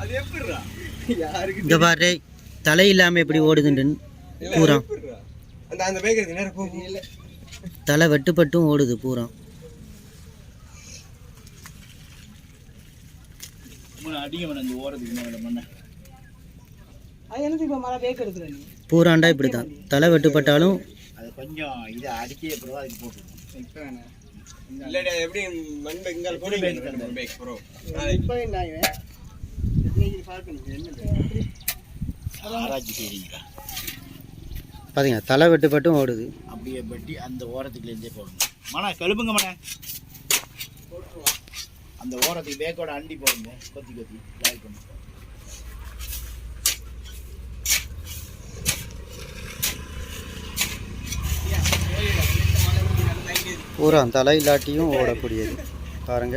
அது எப்படிடா? யாருக்கு இங்கே பாரு தலை இல்லாமல் எப்படி ஓடுதுன்னு பூரா. எப்படிடா? அந்த அந்த பேக் இருக்கு நேரம் போகும். இல்லை. தலை வெட்டுப்பட்டும் ஓடுது பூரா. பூராண்டா இப்படி தான் தலை வெட்டுப்பட்டாலும் அது கொஞ்சம் இதை அடிக்க அப்புறம் இல்லடா எப்படி மண் பேக் இங்கே போய் பேக் ப்ரோ இப்போ என்ன இவன் இன்னைக்கு பார்க்கணும் என்ன ஆராய்ச்சி செய்றீங்களா? பார்த்தீங்க தலை வெட்டுப்பட்டும் ஓடுது. அப்படியே பட்டி அந்த ஓரத்துக்குள்ள இருந்தே போடுங்க மண்ணா கழுப்புங்க மண்ணா அந்த ஓரத்துக்கு பேக்கோட அண்டி போடுங்க. கொத்தி கொத்தி. லாய் பண்ணி பூரா தலை இல்லாட்டியும் ஓடக்கூடியது. பாருங்க.